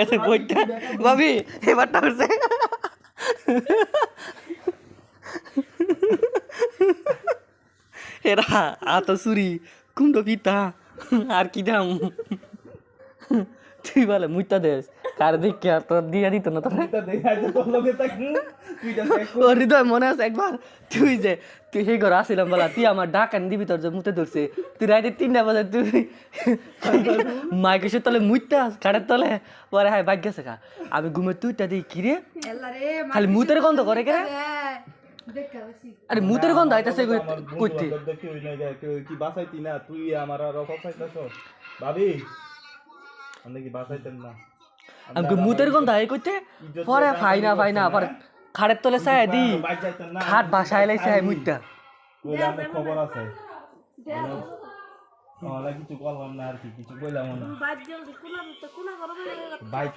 এতে বইটা। ভাবি এবারটা হচ্ছে এরা আত সুরি পিতা আর কি দাম? তুই বলে মুইতা দেশ কার তোর দিয়া দিত না তোর হৃদয় মনে আছে একবার? তুই যে তুই সেই ঘরে আসিলাম বলা তুই আমার ডাক আনি দিবি তোর যে মুতে ধরছে। তুই রাইতে তিনটা বাজে তুই মাইকের তলে মুইতা কাঠের তলে। পরে হাই বাইক গেছে খা আমি ঘুমে তুইটা দিই কিরে খালি মুতের গন্ধ করে কে আরে মুতের গন্ধ আইতাছে কইতে দেখি ওই না কি বাসাইতি না? তুই আমার আর অপসাইতাছ ভাবি? আমি কি বাসাইতেন না। আমি মুতের গন্ধ আই কইতে? পরে ফাইনা ফাইনা পরে খাড়ের তলে চাই দি। খাট বাসায় লাই চাই মুইটা খবর আছে? কিছু বললাম না আর কি কিছু বললাম না। বাইক